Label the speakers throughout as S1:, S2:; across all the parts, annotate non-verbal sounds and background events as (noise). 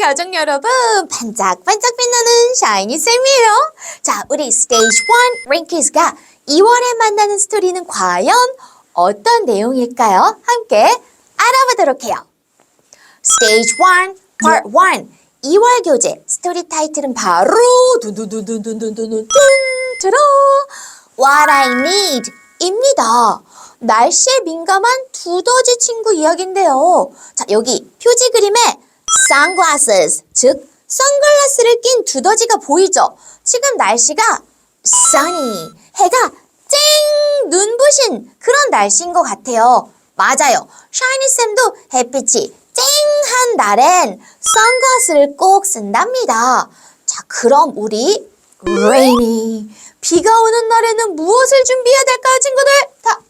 S1: 가족 여러분, 반짝반짝 빛나는 샤이니 쌤이에요. 자, 우리 스테이지 1 링키즈가 2월에 만나는 스토리는 과연 어떤 내용일까요? 함께 알아보도록 해요. Stage 1, Part 1. 2월 교재 스토리 타이틀은 바로 두두두두두두두둔 들어 What I Need 입니다. 날씨에 민감한 두더지 친구 이야기인데요. 자, 여기 표지 그림에 sunglasses, 즉 선글라스를 낀 두더지가 보이죠? 지금 날씨가 sunny, 해가 쨍 눈부신 그런 날씨인 것 같아요. 맞아요. 샤이니 쌤도 햇빛이 쨍한 날엔 선글라스를 꼭 쓴답니다. 자, 그럼 우리 rainy 비가 오는 날에는 무엇을 준비해야 될까요, 친구들? 다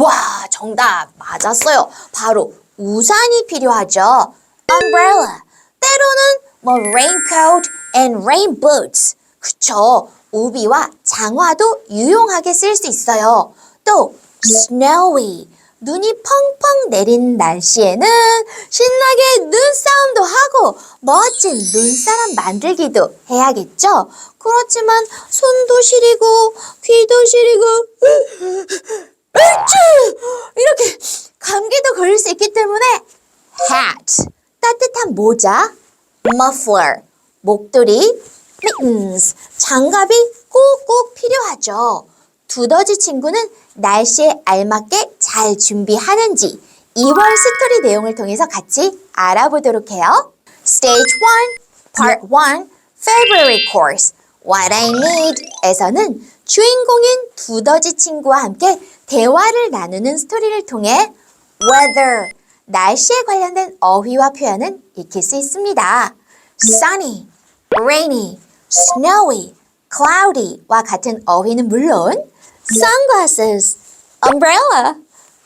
S1: 와, 정답 맞았어요. 바로 우산이 필요하죠. Umbrella. 때로는 뭐 raincoat and rain boots. 그쵸. 우비와 장화도 유용하게 쓸 수 있어요. 또 snowy. 눈이 펑펑 내린 날씨에는 신나게 눈싸움도 하고 멋진 눈사람 만들기도 해야겠죠? 그렇지만 손도 시리고 귀도 시리고! (laughs) 이렇게 감기도 걸릴 수 있기 때문에 hat 따뜻한 모자, muffler 목도리, mittens 장갑이 꼭꼭 필요하죠. 두더지 친구는 날씨에 알맞게 잘 준비하는지 2월 스토리 내용을 통해서 같이 알아보도록 해요. Stage 1, Part 1, February Course What I Need 에서는 주인공인 두더지 친구와 함께 대화를 나누는 스토리를 통해 weather, 날씨에 관련된 어휘와 표현은 익힐 수 있습니다. sunny, rainy, snowy, cloudy와 같은 어휘는 물론 sunglasses, umbrella,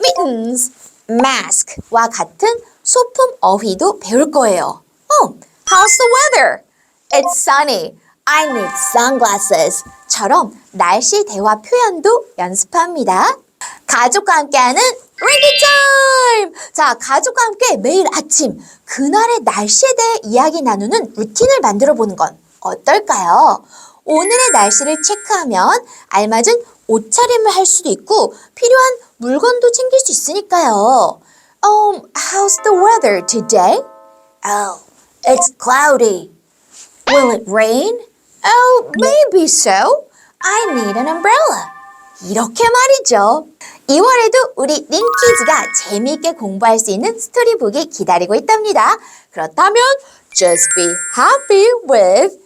S1: mittens, mask와 같은 소품 어휘도 배울 거예요. 어, how's the weather? It's sunny. I need sunglasses. 처럼 날씨 대화 표현도 연습합니다. 가족과 함께하는 리기 타임! 자, 가족과 함께 매일 아침 그날의 날씨에 대해 이야기 나누는 루틴을 만들어 보는 건 어떨까요? 오늘의 날씨를 체크하면 알맞은 옷차림을 할 수도 있고 필요한 물건도 챙길 수 있으니까요. Um, how's the weather today? Oh, it's cloudy. Will it rain? Oh, maybe so. I need an umbrella. 이렇게 말이죠. 2월에도 우리 링키즈가 재미있게 공부할 수 있는 스토리북이 기다리고 있답니다. 그렇다면 just be happy with